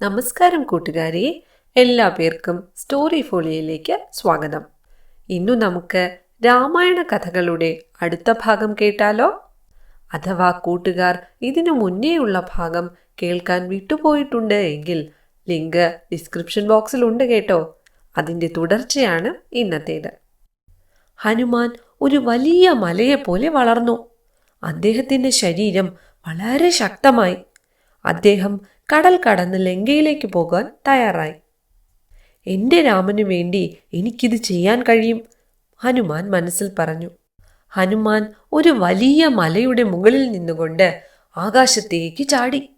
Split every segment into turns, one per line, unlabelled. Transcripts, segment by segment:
നമസ്കാരം കൂട്ടുകാരെ. എല്ലാ പേർക്കും സ്റ്റോറി ഫോളിയയിലേക്ക് സ്വാഗതം. ഇന്നു നമുക്ക് രാമായണ കഥകളുടെ അടുത്ത ഭാഗം കേട്ടാലോ? അഥവാ കൂട്ടുകാർ ഇതിനു മുന്നേയുള്ള ഭാഗം കേൾക്കാൻ വിട്ടുപോയിട്ടുണ്ട് എങ്കിൽ ലിങ്ക് ഡിസ്ക്രിപ്ഷൻ ബോക്സിൽ ഉണ്ട് കേട്ടോ. അതിന്റെ തുടർച്ചയാണ് ഇന്നത്തേത്. ഹനുമാൻ ഒരു വലിയ മലയെ പോലെ വളർന്നു. അദ്ദേഹത്തിന്റെ ശരീരം വളരെ ശക്തമായി. അദ്ദേഹം കടൽ കടന്ന് ലങ്കയിലേക്ക് പോകാൻ തയ്യാറായി. എന്റെ രാമനു വേണ്ടി എനിക്കിത് ചെയ്യാൻ കഴിയും ഹനുമാൻ മനസ്സിൽ പറഞ്ഞു. ഹനുമാൻ ഒരു വലിയ മലയുടെ മുകളിൽ നിന്നുകൊണ്ട് ആകാശത്തേക്ക് ചാടി.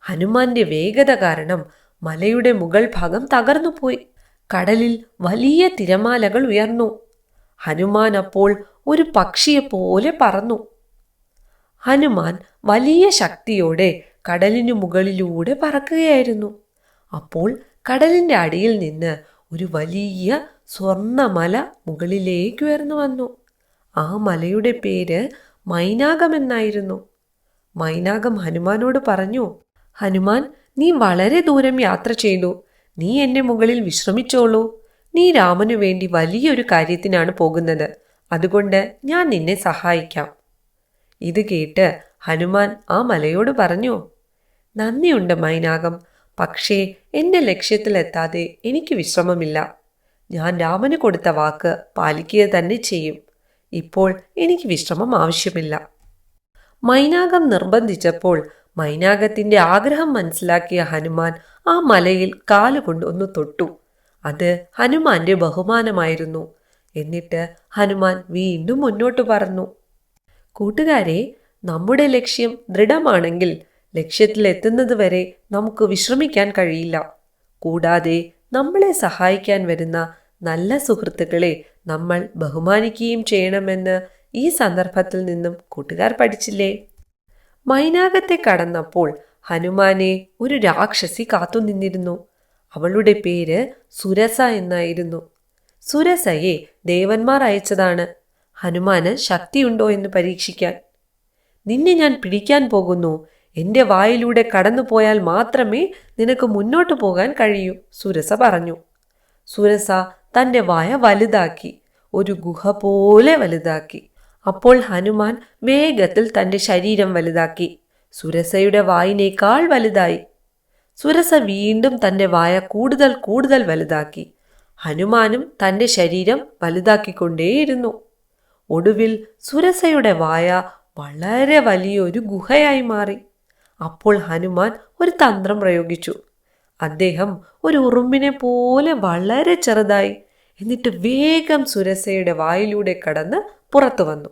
ഹനുമാന്റെ വേഗത കാരണം മലയുടെ മുകൾ ഭാഗം തകർന്നുപോയി കടലിൽ വലിയ തിരമാലകൾ ഉയർന്നു. ഹനുമാൻ അപ്പോൾ ഒരു പക്ഷിയെപ്പോലെ പറന്നു. ഹനുമാൻ വലിയ ശക്തിയോടെ കടലിനു മുകളിലൂടെ പറക്കുകയായിരുന്നു. അപ്പോൾ കടലിന്റെ അടിയിൽ നിന്ന് ഒരു വലിയ സ്വർണമല മുകളിലേക്ക് ഉയർന്നു വന്നു. ആ മലയുടെ പേര് മൈനാകമെന്നായിരുന്നു മൈനാകം ഹനുമാനോട് പറഞ്ഞു ഹനുമാൻ നീ വളരെ ദൂരം യാത്ര ചെയ്തു. നീ എന്നെ മുകളിൽ വിശ്രമിച്ചോളൂ. നീ രാമനു വേണ്ടി വലിയൊരു കാര്യത്തിനാണ് പോകുന്നത്. അതുകൊണ്ട് ഞാൻ നിന്നെ സഹായിക്കാം. ഇത് കേട്ട് ഹനുമാൻ ആ മലയോട് പറഞ്ഞു നന്ദിയുണ്ട് മൈനാകം. പക്ഷേ എന്റെ ലക്ഷ്യത്തിലെത്താതെ എനിക്ക് വിശ്രമമില്ല. ഞാൻ രാമന് കൊടുത്ത വാക്ക് പാലിക്കുക തന്നെ ചെയ്യും. ഇപ്പോൾ എനിക്ക് വിശ്രമം ആവശ്യമില്ല. മൈനാകം നിർബന്ധിച്ചപ്പോൾ മൈനാകത്തിന്റെ ആഗ്രഹം മനസ്സിലാക്കിയ ഹനുമാൻ ആ മലയിൽ കാലുകൊണ്ട് ഒന്ന് തൊട്ടു. അത് ഹനുമാന്റെ ബഹുമാനമായിരുന്നു. എന്നിട്ട് ഹനുമാൻ വീണ്ടും മുന്നോട്ട് പറഞ്ഞു കൂട്ടുകാരെ നമ്മുടെ ലക്ഷ്യം ദൃഢമാണെങ്കിൽ ലക്ഷ്യത്തിലെത്തുന്നത് വരെ നമുക്ക് വിശ്രമിക്കാൻ കഴിയില്ല. കൂടാതെ നമ്മളെ സഹായിക്കാൻ വരുന്ന നല്ല സുഹൃത്തുക്കളെ നമ്മൾ ബഹുമാനിക്കുകയും ചെയ്യണമെന്ന് ഈ സന്ദർഭത്തിൽ നിന്നും കൂട്ടുകാർ പഠിച്ചില്ലേ? മൈനാകത്തെ കടന്നപ്പോൾ ഹനുമാനെ ഒരു രാക്ഷസി കാത്തുനിന്നിരുന്നു അവളുടെ പേര് സുരസ എന്നായിരുന്നു. സുരസയെ ദേവന്മാർ അയച്ചതാണ്. ഹനുമാന് ശക്തിയുണ്ടോ എന്ന് പരീക്ഷിക്കാൻ. നിന്നെ ഞാൻ പിടിക്കാൻ പോകുന്നു. എന്റെ വായിലൂടെ കടന്നുപോയാൽ മാത്രമേ നിനക്ക് മുന്നോട്ട് പോകാൻ കഴിയൂ സുരസ പറഞ്ഞു. സുരസ തന്റെ വായ വലുതാക്കി ഒരു ഗുഹ പോലെ വലുതാക്കി. അപ്പോൾ ഹനുമാൻ വേഗത്തിൽ തന്റെ ശരീരം വലുതാക്കി. സുരസയുടെ വായിനേക്കാൾ വലുതായി. സുരസ വീണ്ടും തന്റെ വായ കൂടുതൽ കൂടുതൽ വലുതാക്കി. ഹനുമാനും തന്റെ ശരീരം വലുതാക്കിക്കൊണ്ടേയിരുന്നു. ഒടുവിൽ സുരസയുടെ വായ വളരെ വലിയൊരു ഗുഹയായി മാറി. അപ്പോൾ ഹനുമാൻ ഒരു തന്ത്രം പ്രയോഗിച്ചു. അദ്ദേഹം ഒരു ഉറുമ്പിനെ പോലെ വളരെ ചെറുതായി എന്നിട്ട് വേഗം സുരസയുടെ വായിലൂടെ കടന്ന് പുറത്തു വന്നു.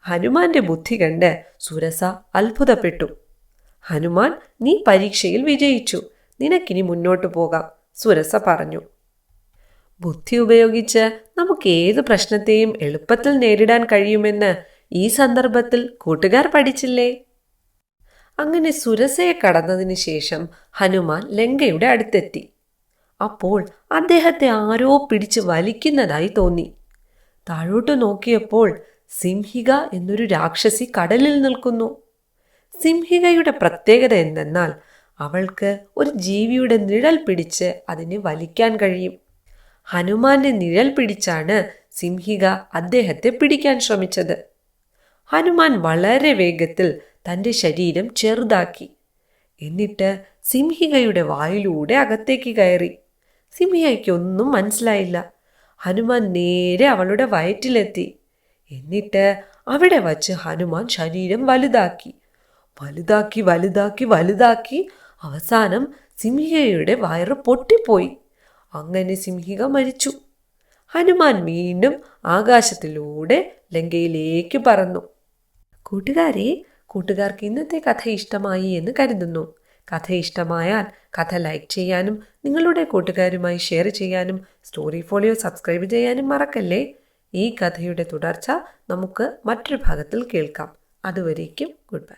ഹനുമാന്റെ ബുദ്ധി കണ്ട് സുരസ അത്ഭുതപ്പെട്ടു. ഹനുമാൻ നീ പരീക്ഷയിൽ വിജയിച്ചു. നിനക്കിനി മുന്നോട്ട് പോകാം സുരസ പറഞ്ഞു. ബുദ്ധി ഉപയോഗിച്ച് നമുക്ക് ഏത് പ്രശ്നത്തെയും എളുപ്പത്തിൽ നേരിടാൻ കഴിയുമെന്ന് ഈ സന്ദർഭത്തിൽ കൂട്ടുകാർ പഠിച്ചില്ലേ? അങ്ങനെ സുരസയെ കടന്നതിന് ശേഷം ഹനുമാൻ ലങ്കയുടെ അടുത്തെത്തി. അപ്പോൾ അദ്ദേഹത്തെ ആരോ പിടിച്ച് വലിക്കുന്നതായി തോന്നി. താഴോട്ട് നോക്കിയപ്പോൾ സിംഹിക എന്നൊരു രാക്ഷസി കടലിൽ നിൽക്കുന്നു. സിംഹികയുടെ പ്രത്യേകത എന്തെന്നാൽ അവൾക്ക് ഒരു ജീവിയുടെ നിഴൽ പിടിച്ച് അതിനെ വലിക്കാൻ കഴിയും. ഹനുമാന്റെ നിഴൽ പിടിച്ചാണ് സിംഹിക അദ്ദേഹത്തെ പിടിക്കാൻ ശ്രമിച്ചത്. ഹനുമാൻ വളരെ വേഗത്തിൽ തന്റെ ശരീരം ചെറുതാക്കി. എന്നിട്ട് സിംഹികയുടെ വായിലൂടെ അകത്തേക്ക് കയറി. സിംഹികയ്ക്കൊന്നും മനസ്സിലായില്ല. ഹനുമാൻ നേരെ അവളുടെ വയറ്റിലെത്തി. എന്നിട്ട് അവിടെ വച്ച് ഹനുമാൻ ശരീരം വലുതാക്കി. വലുതാക്കി വലുതാക്കി വലുതാക്കി അവസാനം സിംഹികയുടെ വയറ് പൊട്ടിപ്പോയി. അങ്ങനെ സിംഹിക മരിച്ചു. ഹനുമാൻ വീണ്ടും ആകാശത്തിലൂടെ ലങ്കയിലേക്ക് പറന്നു. കൂട്ടുകാരെ കൂട്ടുകാർക്ക് ഇന്നത്തെ കഥ ഇഷ്ടമായി എന്ന് കരുതുന്നു. കഥ ഇഷ്ടമായാൽ കഥ ലൈക്ക് ചെയ്യാനും നിങ്ങളുടെ കൂട്ടുകാരുമായി ഷെയർ ചെയ്യാനും സ്റ്റോറി ഫോളിയോ സബ്സ്ക്രൈബ് ചെയ്യാനും മറക്കല്ലേ? ഈ കഥയുടെ തുടർച്ച നമുക്ക് മറ്റൊരു ഭാഗത്തിൽ കേൾക്കാം. അതുവരേക്കും ഗുഡ് ബൈ.